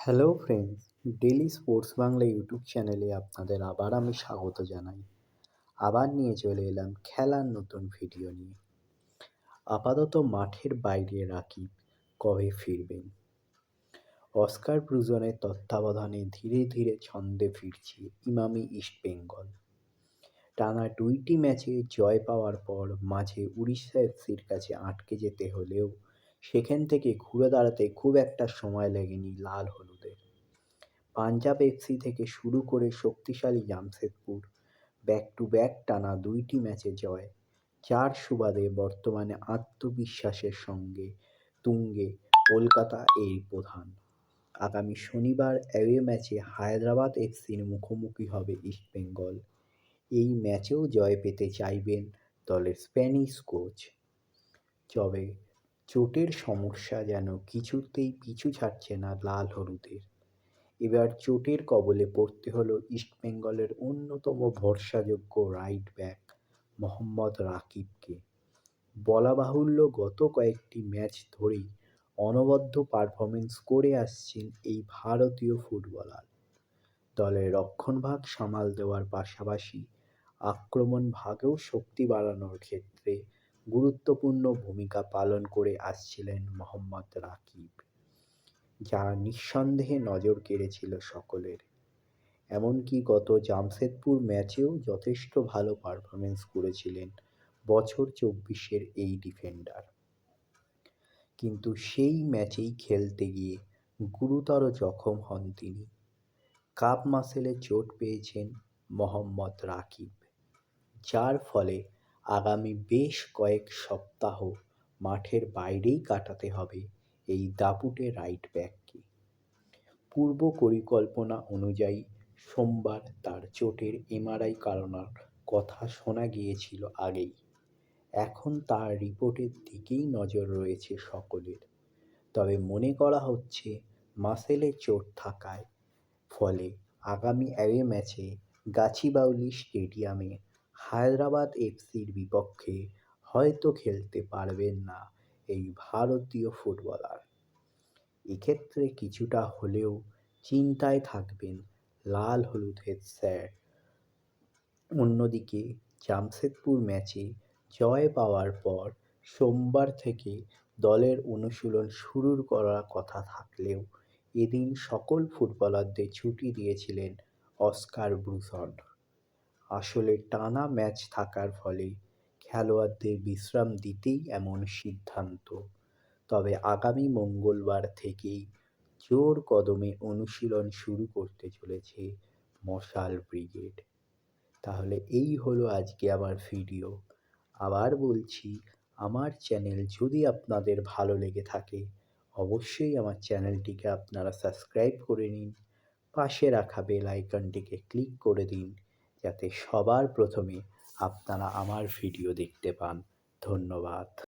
Hello friends daily sports Bangla YouTube চ্যানেলে আপনাদের আবার আমি স্বাগত জানাই। আবার নিয়ে চলে এলাম খেলার নতুন ভিডিও নিয়ে। আপাতত মাঠের বাইরে রাকিব কবে ফিরবেন? অস্কার ব্রুজনের তত্ত্বাবধানে ধীরে ধীরে ছন্দে ফিরছে ইমামি ইস্টবেঙ্গল টানা দুইটি ম্যাচে জয় পাওয়ার পর মাঝে উড়িষ্যা এফসির কাছে আটকে যেতে হলেও সেখান থেকে ঘুরে দাঁড়াতে খুব একটা সময় লেগেনি লাল হলুদের পাঞ্জাব এফসি থেকে শুরু করে শক্তিশালী জামশেদপুর ব্যাক টু ব্যাক টানা দুইটি ম্যাচে জয়। চার সুবাদে বর্তমানে আত্মবিশ্বাসের সঙ্গে তুঙ্গে কলকাতা এই প্রধান। আগামী শনিবার অ্যাওয়ে ম্যাচে হায়দ্রাবাদ এফসির মুখোমুখি হবে ইস্টবেঙ্গল এই ম্যাচেও জয় পেতে চাইবেন দলের স্প্যানিশ কোচ তবে চোটের সমস্যা যেন কিছুতেই পিছু ছাড়ছে না লাল হলুদের। এবার চোটের কবলে পড়তে হলো ইস্টবেঙ্গলের অন্যতম ভরসাযোগ্য রাইট ব্যাক মোহাম্মদ রাকিবকে। বলা বাহুল্য গত কয়েকটি ম্যাচ ধরেই অনবদ্য পারফরমেন্স করে আসছেন এই ভারতীয় ফুটবলার দলের রক্ষণভাগ সামাল দেওয়ার পাশাপাশি আক্রমণ ভাগেও শক্তি বাড়ানোর ক্ষেত্রে গুরুত্বপূর্ণ ভূমিকা পালন করে আসছিলেন মোহাম্মদ রাকিব। যা নিঃসন্দেহে নজর কেড়েছিল সকলের। এমনকি গত জামশেদপুর ম্যাচেও যথেষ্ট ভালো পারফরমেন্স করেছিলেন বছর চব্বিশের এই ডিফেন্ডার কিন্তু সেই ম্যাচেই খেলতে গিয়ে গুরুতর জখম হন তিনি। কাপ মাসেলে চোট পেয়েছেন মোহাম্মদ রাকিব, যার ফলে আগামী বেশ কয়েক সপ্তাহ মাঠের বাইরেই কাটাতে হবে এই দাপুটে রাইট ব্যাককে পূর্ব পরিকল্পনা অনুযায়ী সোমবার তার চোটের এমআরআই কারণার কথা শোনা গিয়েছিল আগেই। এখন তার রিপোর্টের দিকেই নজর রয়েছে সকলের। তবে মনে করা হচ্ছে মাসেলে চোট থাকায়, ফলে আগামী অ্যাওয়ে ম্যাচে গাছিবাউলি স্টেডিয়ামে হায়দ্রাবাদ এফসির বিপক্ষে হয়তো খেলতে পারবেন না এই ভারতীয় ফুটবলার। এক্ষেত্রে কিছুটা হলেও চিন্তায় থাকবেন লাল হলুদের স্যার। অন্যদিকে জামশেদপুর ম্যাচে জয় পাওয়ার পর সোমবার থেকে দলের অনুশীলন শুরুর করার কথা থাকলেও এদিন সকল ফুটবলারদের ছুটি দিয়েছিলেন অস্কার ব্রুসন। আসলে টানা ম্যাচ থাকার ফলে খেলোয়াড়দের বিশ্রাম দিতেই এমন সিদ্ধান্ত। তবে আগামী মঙ্গলবার থেকেই জোর কদমে অনুশীলন শুরু করতে চলেছে মশাল ব্রিগেড। তাহলে এই হলো আজকে আমার ভিডিও। আবার বলছি, আমার চ্যানেল যদি আপনাদের ভালো লেগে থাকে, অবশ্যই আমার চ্যানেলটিকে আপনারা সাবস্ক্রাইব করে নিন। পাশে রাখা বেল আইকনটিকে ক্লিক করে দিন, যাতে সবার প্রথমে আপনারা আমার ভিডিও দেখতে পান। ধন্যবাদ।